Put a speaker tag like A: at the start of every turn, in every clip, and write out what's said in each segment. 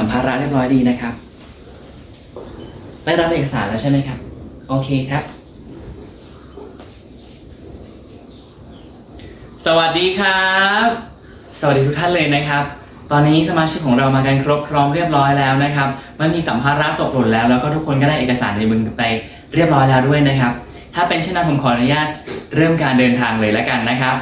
A: สัมภาระเรียบร้อยดีนะครับ ได้รับเอกสารแล้วใช่ไหมครับ โอเคครับ สวัสดีครับ สวัสดีทุกท่านเลยนะครับ ตอนนี้สมาชิกของเรามากันครบพร้อมเรียบร้อยแล้วนะครับไม่มีสัมภาระตกหล่นแล้ว แล้วก็ทุกคนก็ได้เอกสารในมือไปเรียบร้อยแล้วด้วยนะครับ ถ้าเป็นเช่นนั้นผมขออนุญาตเริ่มการเดินทางเลยแล้วกันนะครับ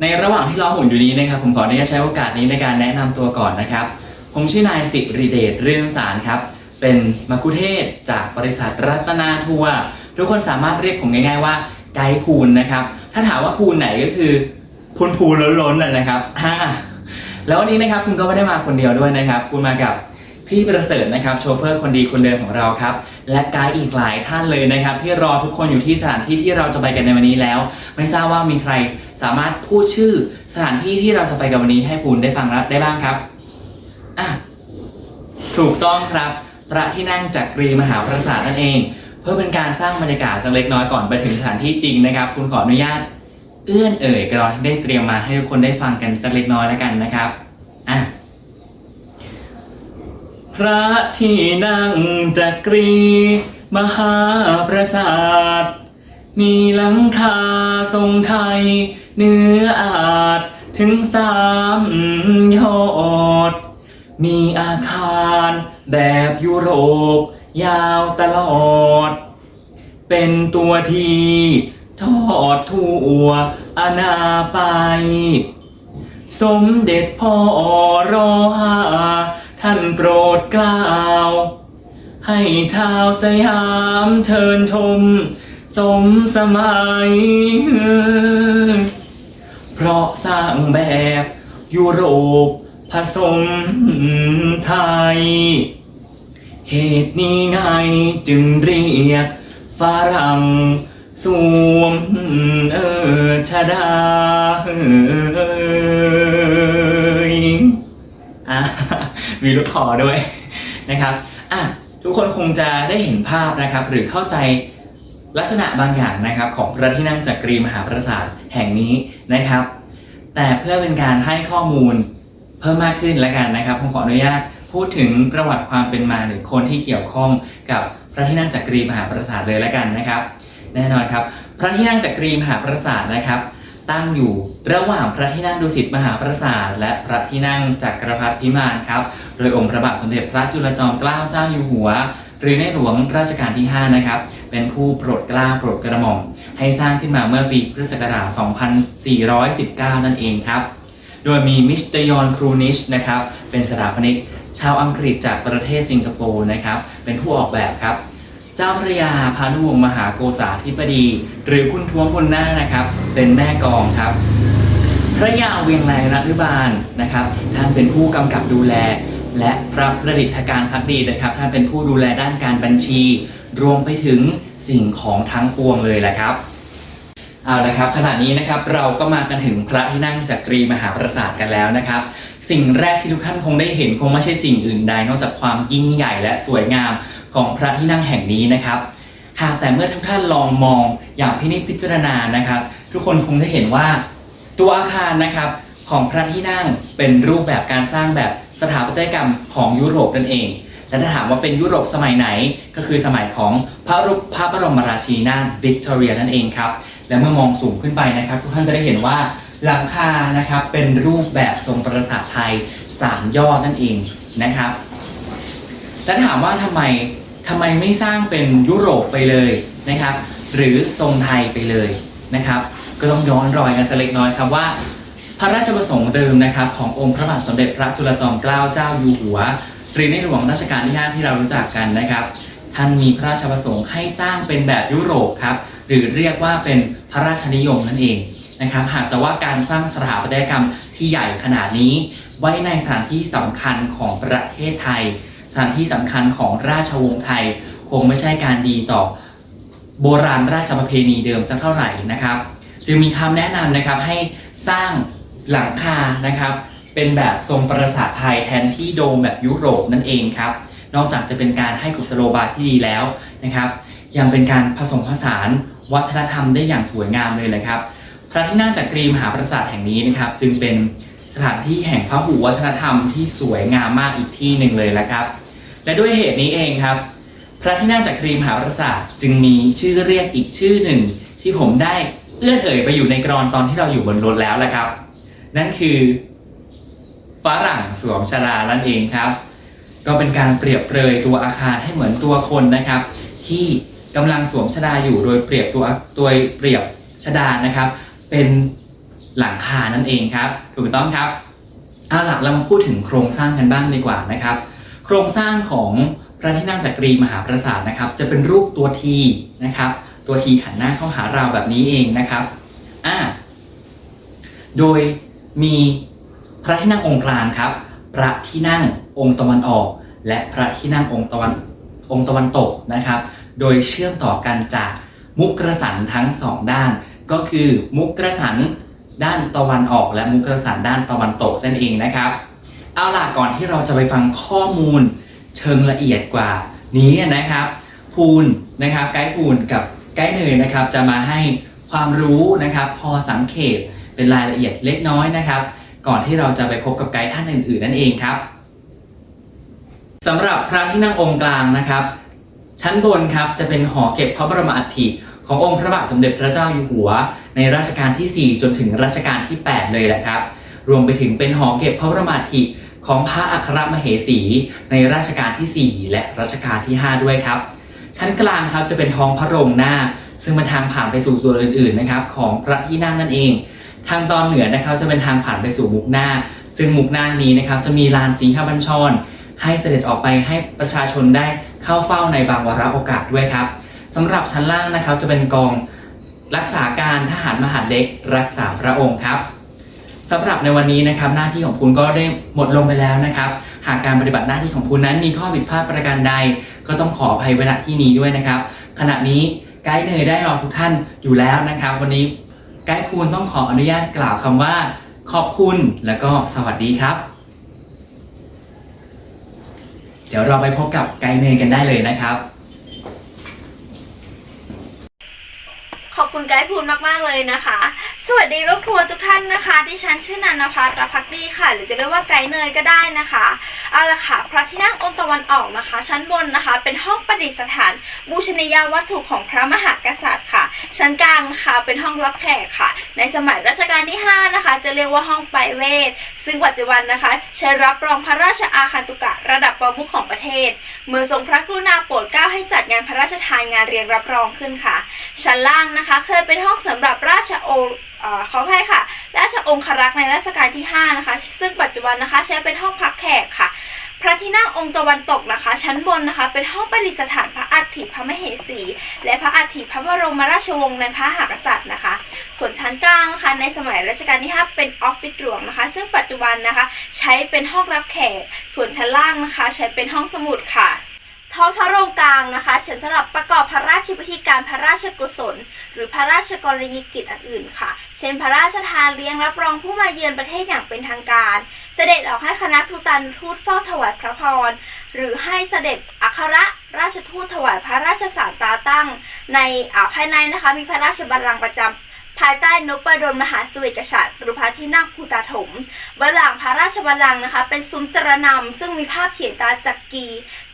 A: ในระหว่างที่ล้อหมุนอยู่นี้นะครับ ผมขออนุญาตใช้โอกาสนี้ในการแนะนำตัวก่อนนะครับ ผมชื่อนายสิริเดชเรื่องสารครับ เป็นมัคุเทศจากบริษัทรัตนาทัวร์ทุกคนสามารถเรียกผมง่าย ๆว่าไกด์พูนนะครับ ถ้าถามว่าพูนไหนก็คือพูนพูนล้นๆน่ะนะครับอ่าแล้ววันนี้นะครับคุณก็ไม่ได้มาคนเดียวด้วยนะครับ คุณมากับพี่ประเสริฐนะครับโชเฟอร์คนดีคนเดิมของเราครับ และไกด์อีกหลายท่านเลยนะครับ ที่รอทุกคนอยู่ที่สถานที่ที่เราจะไปกันในวันนี้แล้ว ไม่ทราบว่ามีใครสามารถพูดชื่อสถานที่ที่เราจะไปกันวันนี้ให้คุณได้ฟังได้บ้างครับ ถูกต้องครับพระที่นั่งจักรีมหาปราสาทนั่นเอง เพื่อเป็นการสร้างบรรยากาศสักเล็กน้อยก่อนไปถึงสถานที่จริงนะครับ คุณขออนุญาต เอื้อนเอ่ยกรอนที่ได้เตรียมมาให้ทุกคนได้ฟังกันสักเล็กน้อยแล้วกันนะครับอะพระที่นั่งจักรี มหาปราสาท มีหลังคาทรงไทย เนื้ออาจถึงสามยอด มีอาคารแบบยุโรป ยาวตลอด เป็นตัวทีทอดทั่วอาณาไป สมเด็จพ่อรอหาท่านโปรดกล้าว ให้ชาวสยามเชิญชม สมสมัย เพราะสร้างแบบยุโรป ผสมไทย เหตุนี้ไงจึงเรียกฝรั่งสวมเออชดาเอยอะมีลูกคอด้วยนะครับอะทุกคนคงจะได้เห็นภาพนะครับ หรือเข้าใจลักษณะบางอย่างนะครับ ของพระที่นั่งจักรีมหาปราสาทแห่งนี้นะครับ แต่เพื่อเป็นการให้ข้อมูล เพิ่มมากขึ้นแล้วกันนะครับผมขออนุญาตพูดถึงประวัติความเป็นมาหรือคนที่เกี่ยวข้องกับพระที่นั่งจักรีมหาปราสาทเลยแล้วกันนะครับ แน่นอนครับ พระที่นั่งจักรีมหาปราสาทนะครับ ตั้งอยู่ระหว่างพระที่นั่งดุสิตมหาปราสาทและพระที่นั่งจักรพรรดิพิมานครับโดยองค์พระบาทสมเด็จพระจุลจอมเกล้าเจ้าอยู่หัว หรือในหลวงรัชกาลที่ 5 นะครับ เป็นผู้โปรดเกล้าโปรดกระหม่อมให้สร้างขึ้นมาเมื่อปีพุทธศักราช 2419 นั่นเองครับ โดยมีมิสเตยอนครูนิชนะครับเป็นสถาปนิกชาวอังกฤษจากประเทศสิงคโปร์นะครับเป็นผู้ออกแบบครับ เจ้าพระยาพานุวงศ์มหาโกษาธิบดี หรือคุณท้วงบุญนานะครับ เป็นแม่กองครับพระยาเวียงไรรัฐบาลนะครับ ท่านเป็นผู้กำกับดูแล และพระประดิษฐการพักดีนะครับ ท่านเป็นผู้ดูแลด้านการบัญชี รวมไปถึงสิ่งของทั้งปวงเลยแหละครับ เอาละครับขณะนี้นะครับเราก็มากันถึงพระที่นั่งจักรีมหาปราสาทกันแล้วนะครับ สิ่งแรกที่ทุกท่านคงได้เห็นคงไม่ใช่สิ่งอื่นใด นอกจากความยิ่งใหญ่และสวยงามของพระที่นั่งแห่งนี้นะครับหากแต่เมื่อทุกท่านลองมองอย่างพินิจพิจารณานะครับ ทุกคนคงจะเห็นว่า ตัวอาคารนะครับของพระที่นั่งเป็นรูปแบบการสร้างแบบสถาปัตยกรรมของยุโรปนั่นเองและถ้าถามว่าเป็นยุโรปสมัยไหนก็คือสมัยของพระรูปพระบรมราชินีนาถวิกตอเรียนั่นเองครับ และเมื่อมองสูงขึ้นไปนะครับ ทุกท่านจะได้เห็นว่าหลังคานะครับเป็นรูปแบบทรงปราสาทไทยสามยอดนั่นเองนะครับและถามว่าทำไมทำไมไม่สร้างเป็นยุโรปไปเลยนะครับ หรือทรงไทยไปเลยนะครับ ก็ต้องย้อนรอยกันสักเล็กน้อยครับว่า พระราชประสงค์เดิมนะครับ ขององค์พระบาทสมเด็จพระจุลจอมเกล้าเจ้าอยู่หัวหรือในหลวงรัชกาลที่5ที่เรารู้จักกันนะครับ ท่านมีพระราชประสงค์ให้สร้างเป็นแบบยุโรปครับ หรือเรียกว่าเป็นพระราชนิยมนั่นเองนะครับ หากแต่ว่าการสร้างสถาปัตยกรรมที่ใหญ่ขนาดนี้ ไว้ในสถานที่สำคัญของประเทศไทย สถานที่สำคัญของราชวงศ์ไทย คงไม่ใช่การดีต่อโบราณราชประเพณีเดิมสักเท่าไหร่นะครับ จึงมีคำแนะนำนะครับให้สร้างหลังคานะครับเป็นแบบทรงปราสาทไทยแทนที่โดมแบบยุโรปนั่นเองครับ นอกจากจะเป็นการให้กุศโลบายที่ดีแล้วนะครับ ยังเป็นการผสมผสาน วัฒนธรรมได้อย่างสวยงามเลยนะครับ พระที่นั่งจักรีมหาปราสาทแห่งนี้นะครับ จึงเป็นสถานที่แห่งพหูวัฒนธรรมที่สวยงามมากอีกที่หนึ่งเลยละครับ และด้วยเหตุนี้เองครับ พระที่นั่งจักรีมหาปราสาทจึงมีชื่อเรียกอีกชื่อหนึ่ง ที่ผมได้เอื้อนเอ่ยไปอยู่ในกรอนตอนที่เราอยู่บนรถแล้วแหละครับ นั่นคือฝรั่งสวมชดานั่นเองครับ ก็เป็นการเปรียบเปรยตัวอาคารให้เหมือนตัวคนนะครับ ที่ กำลังสวมชดาอยู่โดยเปรียบตัวตัวเปรียบชดานะครับ เป็นหลังคานั่นเองครับถูกต้องครับเอาล่ะเรามาพูดถึงโครงสร้างกันบ้างดีกว่านะครับ โครงสร้างของพระที่นั่งจักรีมหาปราสาทนะครับ จะเป็นรูปตัวทีนะครับ ตัวทีหันหน้าเข้าหาเราแบบนี้เองนะครับอ่าโดยมีพระที่นั่งองค์กลางครับ พระที่นั่งองค์ตะวันออก และพระที่นั่งองค์ตะวันองค์ตะวันตกนะครับ โดยเชื่อมต่อกันจากมุกกระสันทั้งสองด้าน ก็คือมุกกระสันด้านตะวันออก และมุกกระสันด้านตะวันตกนั่นเองนะครับ เอาล่ะก่อนที่เราจะไปฟังข้อมูลเชิงละเอียดกว่านี้นะครับภูนนะครับไกด์ภูนกับไกด์เนยนะครับ จะมาให้ความรู้นะครับ พอสังเขปเป็นรายละเอียดเล็กน้อยนะครับ ก่อนที่เราจะไปพบกับไกด์ท่านอื่น ๆ นั่นเองครับสำหรับพระที่นั่งองค์กลางนะครับ ชั้นบนครับจะเป็นหอเก็บพระบรมอัฐิขององค์พระบาทสมเด็จพระเจ้าอยู่หัว ในรัชกาลที่ 4 จนถึงรัชกาลที่ 8 เลยแหละครับ รวมไปถึงเป็นหอเก็บพระบรมอัฐิของพระอัครมเหสี ในรัชกาลที่ 4 และรัชกาลที่ 5 ด้วยครับ ชั้นกลางครับจะเป็นท้องพระโรงหน้า ซึ่งเป็นทางผ่านไปสู่ส่วนอื่นๆนะครับของพระที่นั่งนั่นเอง ทางตอนเหนือนะครับจะเป็นทางผ่านไปสู่มุกหน้า ซึ่งมุกหน้านี้นะครับจะมีลานสีหบัญชร ให้เสด็จออกไปให้ประชาชนได้ เข้าเฝ้าในบางวาระโอกาสด้วยครับสำหรับชั้นล่างนะครับจะเป็นกองรักษาการทหารมหาเล็กรักษาพระองค์ครับสำหรับในวันนี้นะครับหน้าที่ของคุณก็ได้หมดลงไปแล้วนะครับ หากการปฏิบัติหน้าที่ของคุณนั้นมีข้อผิดพลาดประการใด ก็ต้องขออภัยไว้ณที่นี้ด้วยนะครับ ขณะนี้ไกด์เนยได้รอทุกท่านอยู่แล้วนะครับ วันนี้ไกด์ภูนต้องขออนุญาตกล่าวคำว่า ขอบคุณแล้วก็สวัสดีครับ เดี๋ยวเราไปพบกับไกด์เนยกันได้เลยนะครับ
B: อบคุณไกด์ภูมิมากๆเลยนะคะ สวัสดีรถทัวร์ทุกท่านนะคะดิฉันชื่อนันนภัทรพักดีค่ะ หรือจะเรียกว่าไกด์เนยก็ได้นะคะเอาละค่ะ พระที่นั่งองค์ตะวันออกนะคะ ชั้นบนนะคะ เป็นห้องประดิษฐาน บูชนียวัตถุของพระมหากษัตริย์ค่ะ ชั้นกลางนะคะเป็นห้องรับแขกค่ะ ในสมัยรัชกาลที่ 5 นะคะ จะเรียกว่าห้องไปเวทซึ่งปัจจุบันนะคะ ใช้รับรองพระราชอาคันตุกะระดับประมุขของประเทศ เมื่อทรงพระกรุณาโปรดเกล้าให้จัดงานพระราชทานงานเรียงรับรองขึ้นค่ะ ชั้นล่างนะคะเคยเป็นห้องสำหรับราชโอเออขออภัยค่ะ ราชองครักษ์ในรัชกาลที่ 5 นะคะ ซึ่งปัจจุบันนะคะใช้เป็นห้องพักแขกค่ะ พระที่นั่งองค์ตะวันตกนะคะ ชั้นบนนะคะ เป็นห้องประดิษฐานพระอัฐิพระมเหสี และพระอัฐิพระบรมราชวงศ์ในพระหากษัตริย์นะคะ ส่วนชั้นกลางนะคะในสมัยรัชกาลที่ 5 เป็นออฟฟิศหลวงนะคะ ซึ่งปัจจุบันนะคะใช้เป็นห้องรับแขก ส่วนชั้นล่างนะคะ ใช้เป็นห้องสมุดค่ะ ท้องพระโรงกลางนะคะฉันสำหรับประกอบพระราชพิธีการพระราชกุศล หรือพระราชกรณียกิจอันอื่นค่ะ เช่นพระราชทานเลี้ยงรับรองผู้มาเยือนประเทศอย่างเป็นทางการ เสด็จออกให้คณะทูตันทูตเฝ้าถวายพระพร หรือให้เสด็จอัครราชทูตถวายพระราชสารตาตั้ง ในอาภายในนะคะมีพระราชบัลลังก์ประจำ ภายใต้นพดลมหาสวิกษัตริหรือพระที่นั่งภูตาถมบัลลังก์พระราชบัลลังก์นะคะ เป็นซุ้มจรนำซึ่งมีภาพเขียนตาจักรี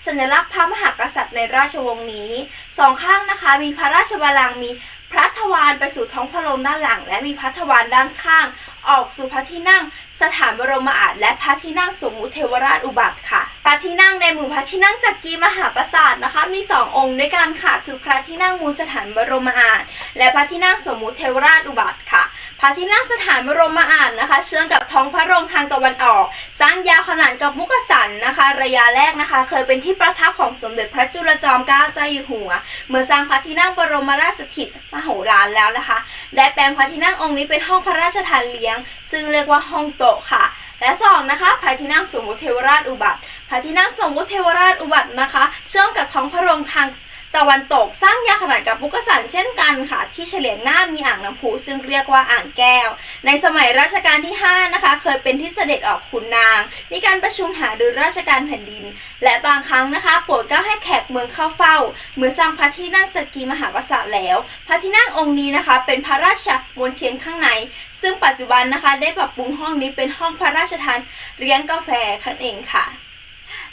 B: สัญลักษณ์พระมหากษัตริย์ในราชวงศ์นี้สองข้างนะคะมีพระราชบัลลังก์มีพระทวารไปสู่ท้องพระโรงด้านหลัง และมีพระทวารด้านข้าง ออกสู่พระที่นั่ง สถานบรมอาถและพระที่นั่งสมมุติเทวราชอุบัติค่ะ พระที่นั่งในหมู่พระที่นั่งจักรีมหาปราสาทนะคะ มีสององค์ด้วยกันค่ะ คือพระที่นั่งมูลสถานบรมอาถและพระที่นั่งสมมุติเทวราชอุบัติค่ะ พระที่นั่งสถานบรมอาถนะคะ เชื่อมกับท้องพระโรงทางตะวันออก สร้างยาวขนานกับมุกสันนะคะ ระยะแรกนะคะ เคยเป็นที่ประทับของสมเด็จพระจุลจอมเกล้าเจ้าอยู่หัว เมื่อสร้างพระที่นั่งบรมราชสถิตมโหฬารแล้วนะคะ ได้แปลงพระที่นั่งองค์นี้เป็นห้องพระราชทานเลี้ยง ซึ่งเรียกว่าห้องโตะค่ะ และสองนะคะพระที่นั่งสมมุติเทวราชอุบัติพระที่นั่งสมมุติเทวราชอุบัตินะคะ เชื่อมกับท้องพระโรงทางตะวันตกสร้างยาขนาดกับมุกสันเช่นกันค่ะ ที่เฉลียงหน้ามีอ่างน้ำพุซึ่งเรียกว่าอ่างแก้ว ในสมัยรัชกาลที่ 5 นะคะ เคยเป็นที่เสด็จออกขุนนาง มีการประชุมหารือราชการแผ่นดิน และบางครั้งนะคะ โปรดเกล้าให้แขกเมืองเข้าเฝ้า เมื่อสร้างพระที่นั่งจักรีมหาปราสาทแล้ว พระที่นั่งองค์นี้นะคะ เป็นพระราชมณฑลข้างในซึ่งปัจจุบันนะคะได้ปรับปรุงห้องนี้เป็นห้องพระราชทานเลี้ยงกาแฟคันเองค่ะ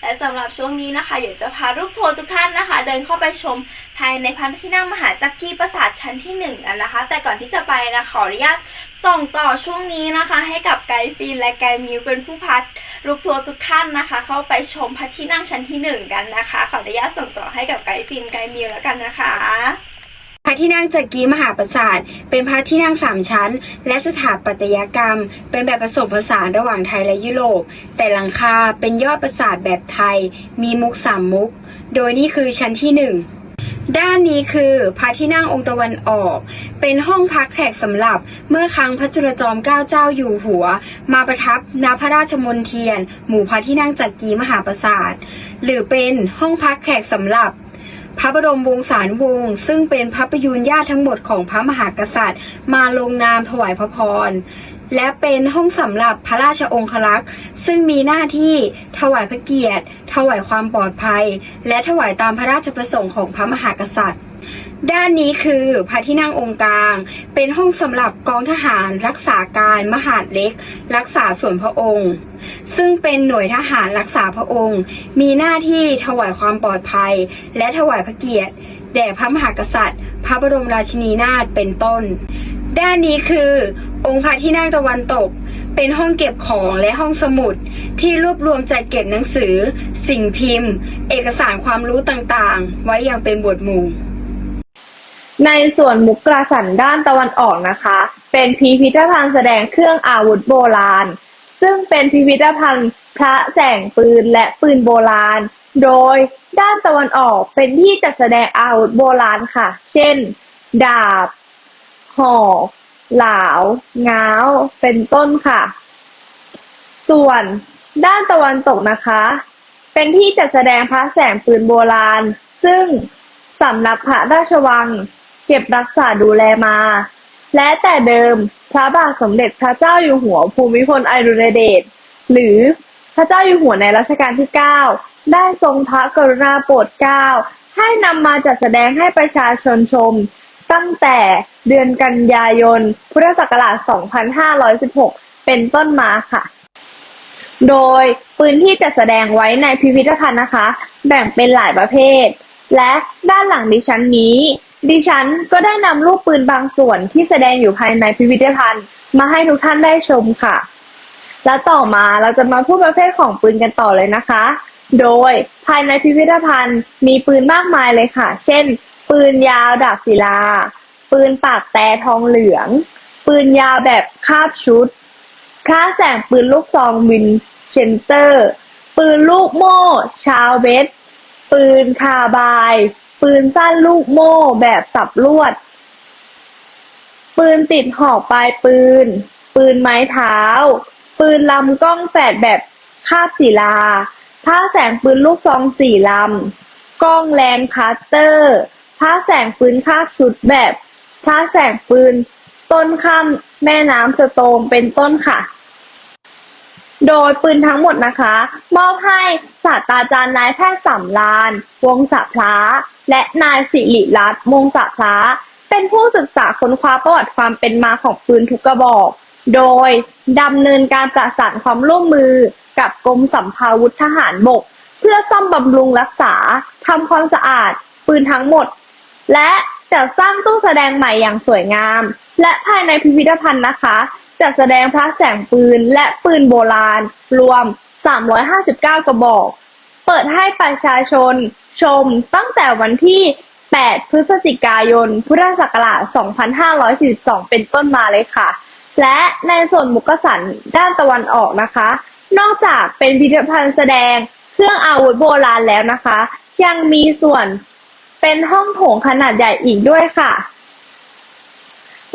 B: และสำหรับช่วงนี้นะคะอยากจะพาลูกทัวร์ทุกท่านนะคะ เดินเข้าไปชมภายในพันที่นั่งมหาจักรีปราสาทชั้นที่หนึ่งกันนะคะ แต่ก่อนที่จะไปนะขออนุญาตส่งต่อช่วงนี้นะคะ ให้กับไกด์ฟินและไกด์มิวเป็นผู้พัดลูกทัวร์ทุกท่านนะคะ เข้าไปชมพระที่นั่งชั้นที่หนึ่งกันนะคะ ขออนุญาตส่งต่อให้กับไกด์ฟินไกด์มิวแล้วกันนะคะ
C: พระที่นั่งจักรีมหาปราสาท เป็นพระที่นั่งสามชั้น และสถาปัตยกรรม เป็นแบบผสมผสานระหว่างไทยและยุโรป แต่หลังคาเป็นยอดปราสาทแบบไทย มีมุกสามมุก โดยนี่คือชั้นที่หนึ่งด้านนี้คือพระที่นั่งองค์ตะวันออก เป็นห้องพักแขกสำหรับเมื่อครั้งพระจุลจอมเกล้าเจ้าอยู่หัว มาประทับณพระราชมณเทียน หมู่พระที่นั่งจักรีมหาปราสาท หรือเป็นห้องพักแขกสำหรับ พระบรมวงศานุวงศ์ซึ่งเป็นพระประยูนญาติทั้งหมดของพระมหากษัตริย์ มาลงนามถวายพระพร และเป็นห้องสำหรับพระราชองครักษ์ซึ่งมีหน้าที่ถวายพระเกียรติ ถวายความปลอดภัย และถวายตามพระราชประสงค์ของพระมหากษัตริย์ ด้านนี้คือพระที่นั่งองค์กลาง เป็นห้องสำหรับกองทหารรักษาการมหาดเล็ก รักษาส่วนพระองค์ ซึ่งเป็นหน่วยทหารรักษาพระองค์ มีหน้าที่ถวายความปลอดภัย และถวายพระเกียรติ แด่พระมหากษัตริย์ พระบรมราชินีนาถเป็นต้น ด้านนี้คือ องค์พระที่นั่งตะวันตก เป็นห้องเก็บของและห้องสมุด ที่รวบรวมจัดเก็บหนังสือ สิ่งพิมพ์ เอกสารความรู้ต่างๆ ไว้อย่างเป็นบทหมู่
D: ในส่วนมุกกราสันด้านตะวันออกนะคะ เป็นพิพิธภัณฑ์แสดงเครื่องอาวุธโบราณ ซึ่งเป็นพิพิธภัณฑ์พระแสงปืนและปืนโบราณ โดยด้านตะวันออกเป็นที่จัดแสดงอาวุธโบราณค่ะ เช่น ดาบ หอกหลาวง้าว เป็นต้นค่ะ ส่วนด้านตะวันตกนะคะ เป็นที่จัดแสดงพระแสงปืนโบราณ ซึ่งสำนักพระราชวัง เก็บรักษาดูแลมา และแต่เดิมพระบาทสมเด็จพระเจ้าอยู่หัวภูมิพลอดุลยเดชหรือพระเจ้าอยู่หัวในรัชกาลที่ 9 ได้ทรงพระกรุณาโปรดเกล้าให้นำมาจัดแสดงให้ประชาชนชม ตั้งแต่เดือนกันยายน พุทธศักราช 2516 เป็นต้นมาค่ะ โดยปืนที่จะแสดงไว้ในพิพิธภัณฑ์นะคะ แบ่งเป็นหลายประเภท และด้านหลังดิฉันนี้ ดิฉันก็ได้นำรูปปืนบางส่วนที่แสดงอยู่ภายในพิพิธภัณฑ์ มาให้ทุกท่านได้ชมค่ะ และต่อมาเราจะมาพูดประเภทของปืนกันต่อเลยนะคะ โดยภายในพิพิธภัณฑ์มีปืนมากมายเลยค่ะ เช่น ปืนยาวดาบศิลา ปืนปากแต่ทองเหลือง ปืนยาวแบบคาบชุดคล้าแสงปืนลูกซองวินเชนเตอร์ ปืนลูกโม่ ชาวเวสปืนคาบาย ปืนสั้นลูกโม่แบบสับลวด ปืนติดหอกปลายปืน ปืนไม้เท้า ปืนลำกล้องแฝดแบบคาบศิลาผ้าแสงปืนลูกซองสี่ลำกล้องแลนคัตเตอร์ผ้าแสงปืนคาบชุดแบบผ้าแสงปืน ต้นข้ามแม่น้ำสโตงเป็นต้นค่ะ โดยปืนทั้งหมดนะคะ มอบให้ศาสตราจารย์นายแพทย์สำราน วงศพลา และนายสิริรัตน์วงศะพลาเป็นผู้ศึกษาค้นคว้าประวัติความเป็นมาของปืนทุกกระบอก โดยดำเนินการประสานความร่วมมือกับกรมสัมภาวุธทหารบก เพื่อซ่อมบำรุงรักษาทำความสะอาด ปืนทั้งหมด และจัดสร้างตู้แสดงใหม่อย่างสวยงาม และภายในพิพิธภัณฑ์นะคะจัดแสดงพระแสงปืนและปืนโบราณ รวม 359 กระบอก เปิดให้ประชาชนชมตั้งแต่วันที่ 8 พฤศจิกายน พุทธศักราช 2542 เป็นต้นมาเลยค่ะ และในส่วนมุกสันด้านตะวันออกนะคะ นอกจากเป็นพิพิธภัณฑ์แสดงเครื่องอาวุธโบราณแล้วนะคะ ยังมีส่วนเป็นห้องโถงขนาดใหญ่อีกด้วยค่ะ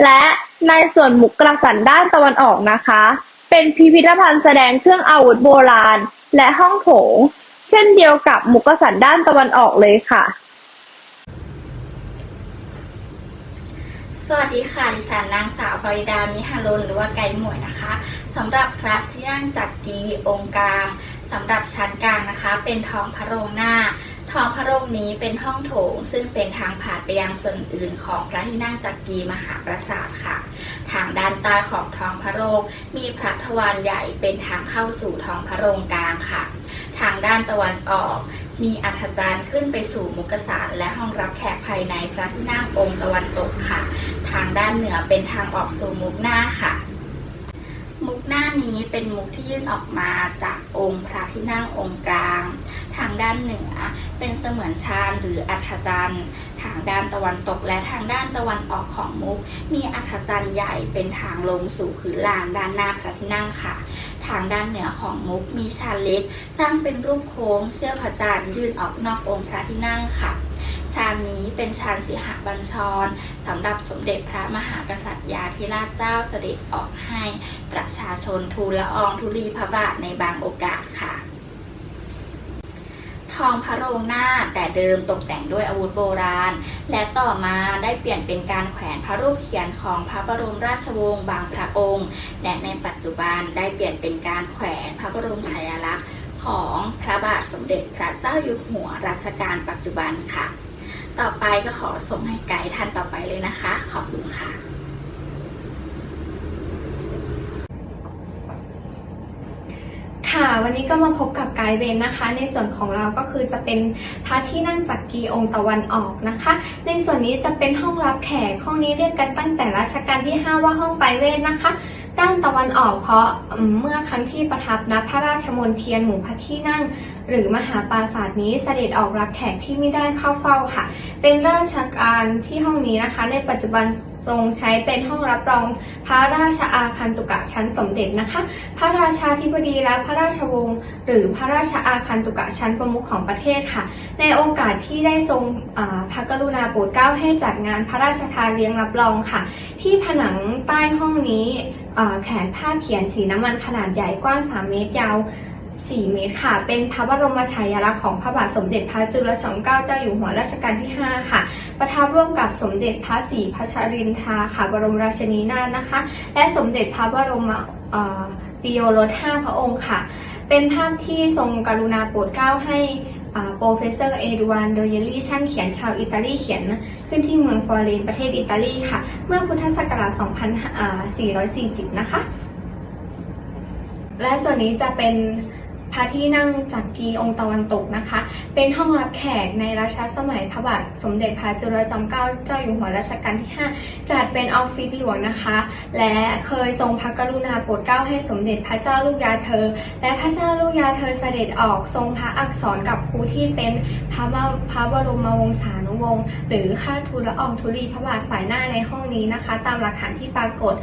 D: และในส่วนมุกกระสันด้านตะวันออกนะคะ เป็นพิพิธภัณฑ์แสดงเครื่องอาวุธโบราณ และห้องโถง เช่นเดียวกับมุกสันด้านตะวันออกเลยค่ะ
E: สวัสดีค่ะ ดิฉันนางสาวฟริดา มิฮาลนหรือว่าไกด์หมวยนะคะสำหรับพระที่นั่งจัดดีองค์กลางสำหรับชั้นกลางนะคะ เป็นท้องพระโรงหน้าท้องพระโรงนี้เป็นห้องโถง ซึ่งเป็นทางผ่านไปยังส่วนอื่นของพระที่นั่งจักรีมหาปราสาทค่ะ ทางด้านใต้ของท้องพระโรง มีพระทวารใหญ่เป็นทางเข้าสู่ท้องพระโรงกลางค่ะ ทางด้านตะวันออก มีอัฐจารย์ขึ้นไปสู่มุกสารและห้องรับแขกภายในพระที่นั่งองค์ตะวันตกค่ะ ทางด้านเหนือเป็นทางออกสู่มุกหน้าค่ะ มุกหน้านี้เป็นมุกที่ยื่นออกมาจากองค์พระที่นั่งองค์กลาง ทางด้านเหนือเป็นเสมือนชานหรืออัฐจารย์ ทางด้านตะวันตกและทางด้านตะวันออกของมุก มีอัฐจันทร์ใหญ่เป็นทางลงสู่พื้นลานด้านหน้าพระที่นั่งค่ะ ทางด้านเหนือของมุกมีชานเล็ก สร้างเป็นรูปโค้งเสื้อพระจันทร์ยื่นออกนอกองค์พระที่นั่งค่ะชานนี้เป็นชานสีหบัญชรสำหรับสมเด็จพระมหากษัตริยาธิราชเจ้าเสด็จออกให้ประชาชนทูลละอองธุลีพระบาทในบางโอกาสค่ะ ทองพระโรงหน้าแต่เดิมตกแต่งด้วยอาวุธโบราณ และต่อมาได้เปลี่ยนเป็นการแขวนพระรูปเขียนของพระบรมราชวงศ์บางพระองค์ และในปัจจุบันได้เปลี่ยนเป็นการแขวนพระบรมฉายาลักษณ์ของพระบาทสมเด็จพระเจ้าอยู่หัวรัชกาลปัจจุบันค่ะ ต่อไปก็ขอส่งให้ไกด์ท่านต่อไปเลยนะคะ ขอบคุณค่ะ
F: ค่ะ วันนี้ก็มาพบกับไกด์เบนนะคะ ในส่วนของเราก็คือจะเป็นพระที่นั่งจักรีองค์ตะวันออกนะคะ ในส่วนนี้จะเป็นห้องรับแขกห้องนี้เรียกกันตั้งแต่รัชกาลที่ 5 ว่าห้องไปเวทนะคะ ด้านตะวันออกเพราะเมื่อครั้งที่ประทับณพระราชมนเทียนหมู่พระที่นั่ง หรือมหาปราสาทนี้เสด็จออกรับแขกที่ไม่ได้เข้าเฝ้าค่ะ เป็นราชการที่ห้องนี้นะคะ ในปัจจุบัน ทรงใช้เป็นห้องรับรองพระราชอาคันตุกะชั้นสมเด็จนะคะ พระราชาธิบดีและพระราชวงศ์หรือพระราชอาคันตุกะชั้นประมุขของประเทศค่ะ ในโอกาสที่ได้ทรงพระกรุณาโปรดเกล้าให้จัดงานพระราชทานเลี้ยงรับรองค่ะ ที่ผนังใต้ห้องนี้แขวนภาพเขียนสีน้ำมันขนาดใหญ่กว้าง 3 เมตรยาว 4 เมตรค่ะ เป็นพระบรมฉายาลักษณ์ของพระบาทสมเด็จพระจุลจอมเกล้าเจ้าอยู่หัวรัชกาลที่ 5 ค่ะ ประทับร่วมกับสมเด็จพระศรีพัชรินทราค่ะ บรมราชินีนาถนะคะ และสมเด็จพระบรมปิโยรส5พระองค์ค่ะ เป็นภาพที่ทรงกรุณาโปรดเกล้าให้โปรเฟสเซอร์เอดวานโดเยลลี่ช่างเขียนชาวอิตาลีเขียนขึ้นที่เมืองฟลอเรนซ์ประเทศอิตาลีค่ะ เมื่อพุทธศักราช 2440 นะคะ และส่วนนี้จะเป็น พระที่นั่งจักรีองค์ตะวันตกนะคะ เป็นห้องรับแขกในรัชสมัยพระบาทสมเด็จพระจุลจอมเกล้าเจ้าอยู่หัวรัชกาลที่ 5 จัดเป็นออฟฟิศหลวงนะคะ และเคยทรงพระกรุณาโปรดเกล้าให้สมเด็จพระเจ้าลูกยาเธอ และพระเจ้าลูกยาเธอเสด็จออกทรงพระอักษรกับครูที่เป็นพระพระบรมวงศานุวงศ์หรือข้าทูลละอองธุลีพระบาทฝ่ายหน้าในห้องนี้นะคะ ตามหลักฐานที่ปรากฏ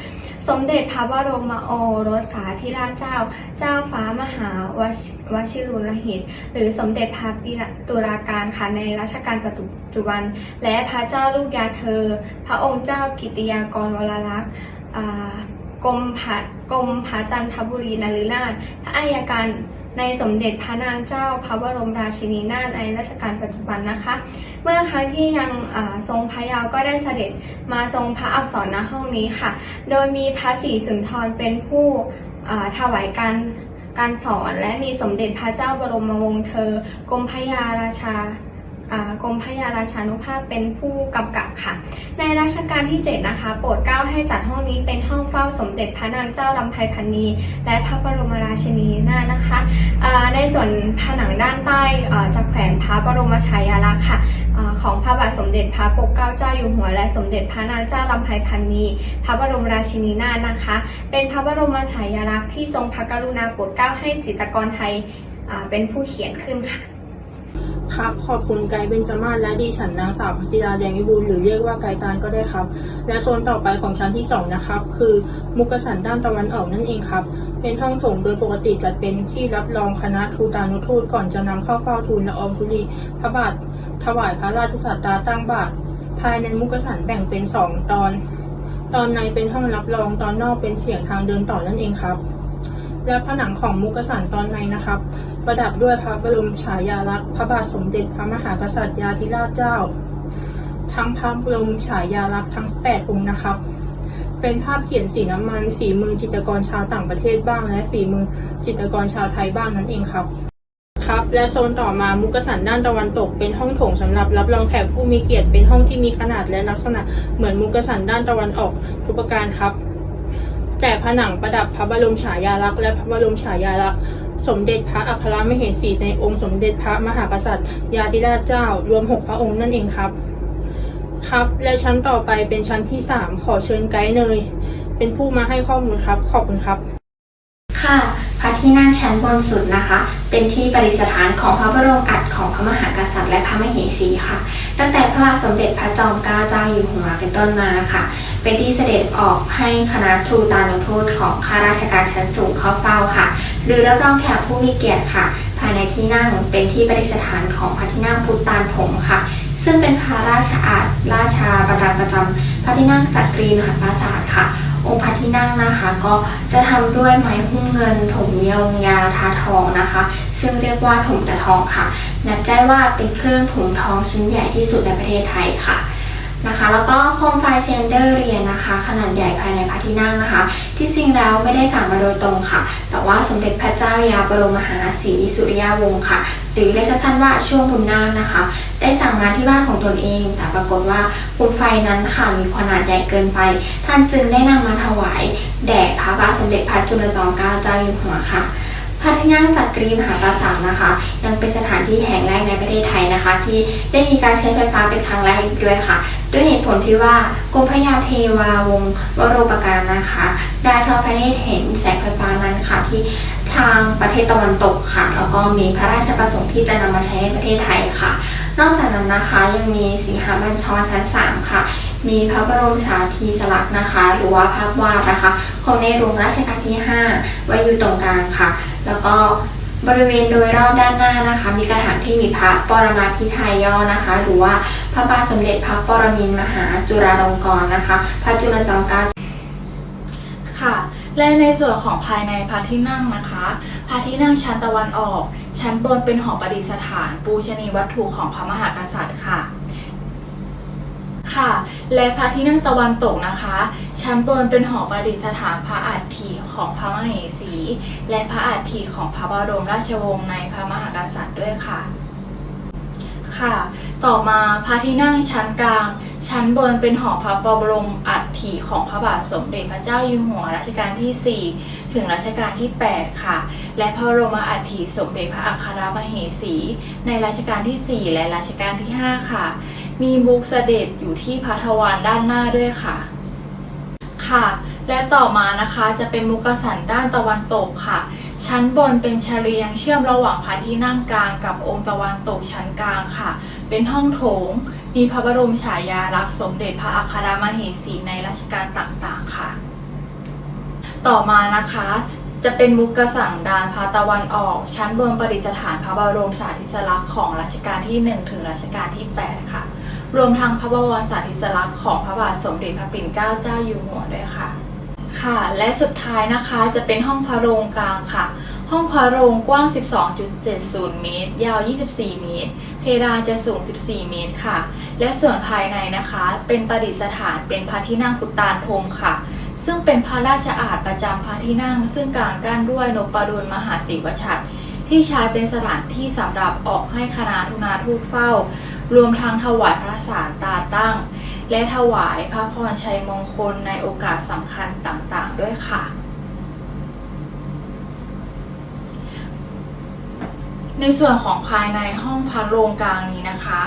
F: สมเด็จพระบรมโอรสาธิราชเจ้า เจ้าฟ้ามหาวชวชิรุลหิต หรือสมเด็จพระปิตุลาการค่ะในรัชกาลปัจจุบัน และพระเจ้าลูกยาเธอ พระองค์เจ้ากิติยากรวรลักษ์กรมพระกรมพระจันทบุรีนฤนาถพระอัยการในสมเด็จพระนางเจ้าพระบรมราชินีนาถในรัชกาลปัจจุบันนะคะ เมื่อครั้งที่ยังทรงพระยาวก็ได้เสด็จมาทรงพระอักษรณห้องนี้ค่ะ โดยมีพระศรีสุนทรเป็นผู้ถวายการ การสอนและมีสมเด็จพระเจ้าบรมวงศ์เธอกรมพระยาราชาอ่า กรมพระยาราชานุภาพเป็นผู้กำกับค่ะ ในรัชกาลที่ 7 นะคะ โปรดเกล้าให้จัดห้องนี้เป็นห้องเฝ้าสมเด็จพระนางเจ้าลำไพพันนีและพระบรมราชินีนาถนะคะอ่าในส่วนผนังด้านใต้จะแขวนพระบรมฉายาลักษณ์ค่ะของพระบาทสมเด็จพระปกเกล้าเจ้าอยู่หัว และสมเด็จพระนางเจ้าลำไพพันนีพระบรมราชินีนาถนะคะ เป็นพระบรมฉายาลักษณ์ที่ทรงพระกรุณาโปรดเกล้าให้จิตรกรไทยเป็นผู้เขียนขึ้นค่ะ
G: ครับ ขอบคุณไกด์เบนจามาศและดิฉันนางสาวพัทิราแดงวิบูลหรือเรียกว่าไกด์ตาลก็ได้ครับ และโซนต่อไปของชั้นที่สองนะครับ คือมุกสันด้านตะวันออกนั่นเองครับ เป็นห้องโถงโดยปกติจัดเป็นที่รับรองคณะทูตานุทูตก่อนจะนำเข้าเฝ้าทูลละอองธุลีพระบาทถวายพระราชสัตตาตั้งบาทภายในมุกสันแบ่งเป็นสองตอน ตอนในเป็นห้องรับรองตอนนอกเป็นเฉียงทางเดินต่อนั่นเองครับ และผนังของมุกสันตอนในนะครับ ประดับด้วยพระบรมฉายาลักษณ์พระบาทสมเด็จพระมหากษัตริยาธิราชเจ้า ทั้งพระบรมฉายาลักษณ์ทั้ง 8 องค์นะครับ เป็นภาพเขียนสีน้ำมันฝีมือจิตรกรชาวต่างประเทศบ้าง และฝีมือจิตรกรชาวไทยบ้างนั่นเองครับครับและโซนต่อมามุกสันด้านตะวันตกเป็นห้องโถงสำหรับรับรองแขกผู้มีเกียรติเป็นห้องที่มีขนาดและลักษณะเหมือนมุกสันด้านตะวันออกทุกประการครับ แต่ผนังประดับพระบรมฉายาลักษณ์และพระบรมฉายาลักษณ์ สมเด็จพระอัครมเหสีในองค์สมเด็จพระมหากษัตริย์ ยาธิราชเจ้ารวมหกพระองค์นั่นเองครับ ครับ และชั้นต่อไปเป็นชั้นที่สามขอเชิญไกด์เนย เป็นผู้มาให้ข้อมูลครับ ขอบคุณครับ
H: ค่ะพระที่นั่งชั้นบนสุดนะคะ เป็นที่ประดิษฐานของพระบรมอัฐของพระมหากษัตริย์และพระมเหสีค่ะ ตั้งแต่พระบาทสมเด็จพระจอมเกล้าเจ้าอยู่หัวเป็นต้นมาค่ะ เป็นที่เสด็จออกให้คณะทูตานุทูตของข้าราชการชั้นสูงเข้าเฝ้าค่ะ หรือรับรองแขกผู้มีเกียรติค่ะ ภายในที่นั่งเป็นที่ประดิษฐานของพระที่นั่งพุทธานผงค่ะ ซึ่งเป็นพระราชอาสราชาบรรดาลประจำพระที่นั่งจักรีมหาปราสาทค่ะองค์พระที่นั่งนะคะก็จะทำด้วยไม้หุ้มเงินถมยงยาทาทองนะคะ ซึ่งเรียกว่าถมตะทองค่ะ นับได้ว่าเป็นเครื่องถมทองชิ้นใหญ่ที่สุดในประเทศไทยค่ะ นะคะ แล้วก็โคมไฟเชนเดอร์เรียนนะคะ ขนาดใหญ่ภายในพระที่นั่งนะคะ ที่จริงแล้วไม่ได้สั่งมาโดยตรงค่ะ แต่ว่าสมเด็จพระเจ้ายาบรมมหาศรีสุริยาวงศ์ค่ะ หรือเรียกสั้นๆว่าช่วงบุญนาคนะคะ ได้สั่งมาที่บ้านของตนเอง แต่ปรากฏว่าโคมไฟนั้นค่ะมีขนาดใหญ่เกินไป ท่านจึงได้นำมาถวาย แด่พระบาทสมเด็จพระจุลจอมเกล้าเจ้าอยู่หัวค่ะ พระที่นั่งจักรีมหาปราสาทนะคะ ยังเป็นสถานที่แห่งแรกในประเทศไทยนะคะ ที่ได้มีการใช้ไฟฟ้าเป็นครั้งแรกด้วยค่ะ ด้วยเหตุผลที่ว่ากรมพระยาเทวาวงวโรปการนะคะ ได้ทอดพระเนตรเห็นแสงไฟฟ้านั้นค่ะที่ทางประเทศตะวันตกค่ะ แล้วก็มีพระราชประสงค์ที่จะนำมาใช้ในประเทศไทยค่ะ นอกจากนั้นนะคะยังมีสีหบัญชรชั้น 3 ค่ะ มีพระบรมสารีสลักษณ์นะคะ หรือว่าภาพวาดนะคะ ของในหลวงรัชกาลที่ 5 ไว้อยู่ตรงกลางค่ะ แล้วก็บริเวณโดยรอบด้านหน้านะคะ มีกระถางที่มีพระปรมาภิไธยย่อนะคะ หรือว่าพระบาทสมเด็จพระปรมินทรมหาจุฬาลงกรณ์นะคะ พระจุลจอมเกล้า
I: ค่ะ และในส่วนของภายในพระที่นั่งนะคะพระที่นั่งชั้นตะวันออก ชั้นบนเป็นหอประดิษฐาน ปูชนีวัตถุของพระมหากษัตริย์ค่ะ ค่ะ และพระที่นั่งตะวันตกนะคะ ชั้นบนเป็นหอประดิษฐานพระอัฐิของพระมเหสี และพระอัฐิของพระบรมราชวงศ์ในพระมหากษัตริย์ด้วยค่ะ ค่ะ ต่อมาพระที่นั่งชั้นกลาง ชั้นบนเป็นหอพระบรมอัฐิของพระบาทสมเด็จพระเจ้าอยู่หัวรัชกาลที่ 4ถึงรัชกาลที่ 8 ค่ะ และพระบรมอัฐิสมเด็จพระอัครมเหสี ในรัชกาลที่ 4 และรัชกาลที่ 5 ค่ะ มีมุกเสด็จอยู่ที่พระทวารด้านหน้าด้วยค่ะ ค่ะ และต่อมานะคะจะเป็นมุกสันด้านตะวันตกค่ะ ชั้นบนเป็นเฉลียงเชื่อมระหว่างพระที่นั่งกลางกับองค์ตะวันตกชั้นกลางค่ะ เป็นห้องโถง มีพระบรมฉายาลักษณ์สมเด็จพระอัครมเหสีในรัชกาลต่างๆค่ะ ต่อมานะคะจะเป็นมุกกสังดานพระตะวันออก ชั้นบนประดิษฐานพระบรมสารีสลักษณ์ของรัชกาลที่ 1 ถึงรัชกาลที่ 8 ค่ะ รวมทั้งพระบวรสารีสลักษณ์ของพระบาทสมเด็จพระปิ่นเกล้าเจ้าอยู่หัวด้วยค่ะ ค่ะ และสุดท้ายนะคะจะเป็นห้องพระโรงกลางค่ะ ห้องพระโรงกว้าง 12.70 เมตร ยาว 24 เมตร เพดานจะสูง 14 เมตรค่ะ และส่วนภายในนะคะ เป็นประดิษฐานเป็นพระที่นั่งพุตานพรมค่ะซึ่งเป็นพระราชอาณประจำพระที่นั่ง ซึ่งกลางกั้นด้วยนพดลมหาศีวชัดที่ใช้เป็นสถานที่สำหรับออกให้คณะทุนาทูตเฝ้า รวมทั้งถวายพระสารตาตั้ง และถวายพระพรชัยมงคลในโอกาสสำคัญต่างๆ ด้วยค่ะ ในส่วนของภายในห้องพระโรงกลางนี้นะคะ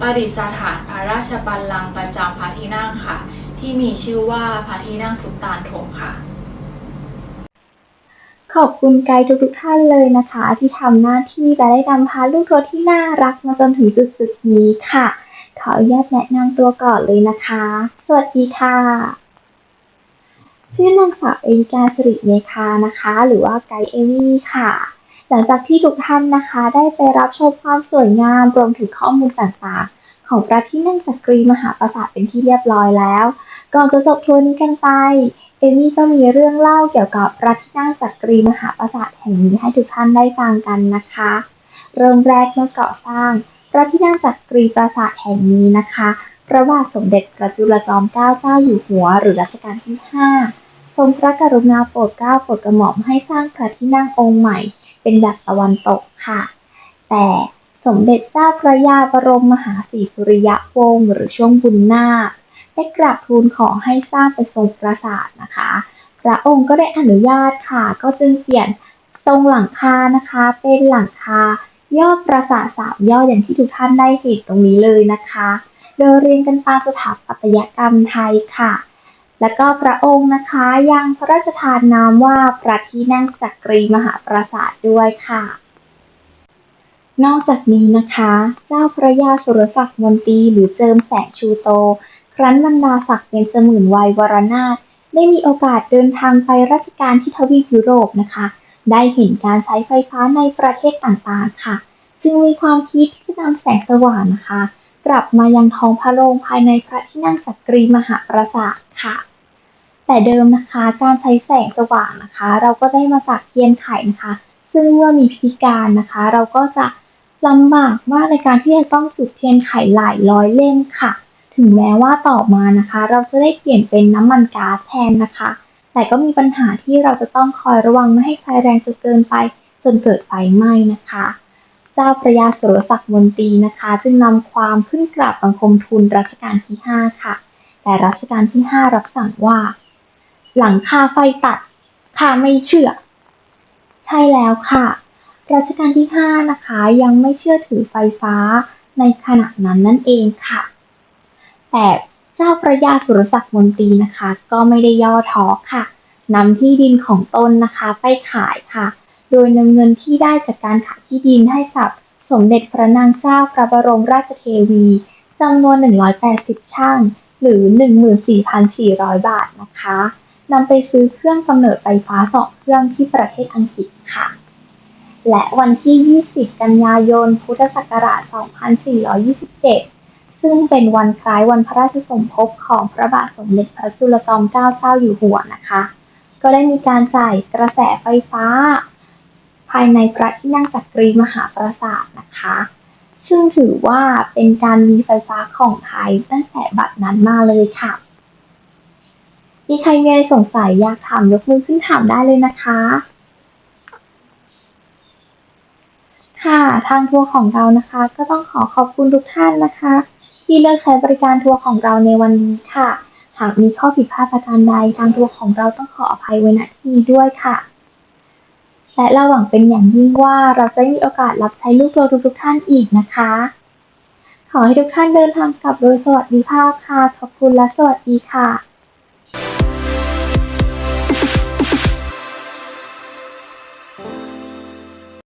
I: ประดิษฐานพระราชบัลลังก์ประจำพระที่นั่งค่ะ ที่มีชื่อว่าพระที่นั่งพุทธานธงค่ะ
J: ขอบคุณไกด์ทุกๆท่านเลยนะคะ ที่ทำหน้าที่และได้นำพาลูกทัวร์ที่น่ารักมาจนถึงจุดๆนี้ค่ะ ขออนุญาตแนะนำตัวก่อนเลยนะคะ สวัสดีค่ะ ชื่อนางสาวเอริกาสิริเมคานะคะ หรือว่าไกด์เอมี่ค่ะ หลังจากที่ทุกท่านนะคะ ได้ไปรับชมความสวยงามรวมถึงข้อมูลต่างๆ ของพระที่นั่งจักรีมหาปราสาทเป็นที่เรียบร้อยแล้ว ก่อนจะจบทัวร์นี้กันไป เอมี่ก็มีเรื่องเล่าเกี่ยวกับพระที่นั่งจักรีมหาปราสาทแห่งนี้ให้ทุกท่านได้ฟังกันนะคะ เริ่มแรกเมื่อก่อสร้าง พระที่นั่งจักรีปราสาทแห่งนี้นะคะพระบาทสมเด็จพระจุลจอมเกล้าเจ้าอยู่หัว หรือรัชกาลที่ 5 ทรงพระกรุณาโปรดเกล้าโปรดกระหม่อมให้สร้างพระที่นั่งองค์ใหม่ เป็นแบบตะวันตกค่ะ แต่ สมเด็จเจ้าพระยาบรมมหาศรีสุริยวงศ์หรือช่วงบุญนาคได้กราบทูลขอให้สร้างเป็นทรงปราสาทนะคะ พระองค์ก็ได้อนุญาตค่ะ ก็จึงเปลี่ยนทรงหลังคานะคะ เป็นหลังคายอดปราสาทสามยอดอย่างที่ทุกท่านได้เห็นตรงนี้เลยนะคะ โดยเรียนกันตามสถาปัตยกรรมไทยค่ะ แล้วก็พระองค์นะคะยังพระราชทานนามว่าพระที่นั่งจักรีมหาปราสาทด้วยค่ะ นอกจากนี้นะคะ เจ้าพระยาสุรศักดิ์มนตรีหรือเจิมแสงชูโต ครั้นบรรดาศักดิ์เป็นเสมื่นวัยวรนาถได้มีโอกาสเดินทางไปราชการที่ทวีปยุโรปนะคะ ได้เห็นการใช้ไฟฟ้าในประเทศต่างๆค่ะ จึงมีความคิดที่นำแสงสว่างนะคะ กลับมายังท้องพระโรงภายในพระที่นั่งจักรีมหาปราสาทค่ะ แต่เดิมนะคะการใช้แสงสว่างนะคะ เราก็ได้มาจากเทียนไขนะคะ ซึ่งเมื่อมีพิธีการนะคะ เราก็จะ ลำบากมากในการที่จะต้องจุดเทียนไขหลายร้อยเล่มค่ะ ถึงแม้ว่าต่อมานะคะ เราจะได้เปลี่ยนเป็นน้ำมันก๊าซแทนนะคะ แต่ก็มีปัญหาที่เราจะต้องคอยระวังไม่ให้ไฟแรงจนเกินไปจนเกิดไฟไหม้นะคะ เจ้าพระยาสุรศักดิ์มนตรีนะคะ จึงนำความขึ้นกราบบังคมทูลรัชกาลที่ 5 ค่ะ แต่รัชกาลที่ 5 รับสั่งว่า หลังคาไฟตัดข้าไม่เชื่อ ใช่แล้วค่ะ รัชกาลที่ 5 นะคะ ยังไม่เชื่อถือไฟฟ้าในขณะนั้นนั่นเองค่ะ แต่เจ้าพระยาสุรศักดิ์มนตรีนะคะ ก็ไม่ได้ย่อท้อค่ะนำที่ดินของตนนะคะไปขายค่ะ โดยนำเงินที่ได้จากการขายที่ดินให้กับสมเด็จพระนางเจ้าพระบรมราชเทวีจำนวน 180 ช่าง หรือ 14,400 บาทนะคะนำไปซื้อเครื่องกำเนิดไฟฟ้าสองเครื่องที่ประเทศอังกฤษค่ะ และวันที่ 20 กันยายน พุทธศักราช 2427 ซึ่งเป็นวันคล้ายวันพระราชสมภพของพระบาทสมเด็จพระจุลจอมเกล้าเจ้าอยู่หัวนะคะ ก็ได้มีการจ่ายกระแสไฟฟ้า ภายในพระที่นั่งจักรีมหาปราสาทนะคะ ซึ่งถือว่าเป็นการมีไฟฟ้าของไทยตั้งแต่บัดนั้นมาเลยค่ะมีใครมีอะไรสงสัยอยากถามยกมือขึ้นถามได้เลยนะคะ ค่ะ ทางทัวร์ของเรานะคะ ก็ต้องขอขอบคุณทุกท่านนะคะ ที่เลือกใช้บริการทัวร์ของเราในวันนี้ค่ะ หากมีข้อผิดพลาดประการใด ทางทัวร์ของเราต้องขออภัยไว้ณที่นี้ด้วยค่ะ และเราหวังเป็นอย่างยิ่งว่าเราจะมีโอกาสรับใช้ลูกทัวร์ทุกๆท่านอีกนะคะ ขอให้ทุกท่านเดินทางกลับโดยสวัสดิภาพค่ะ ขอบคุณและสวัสดีค่ะ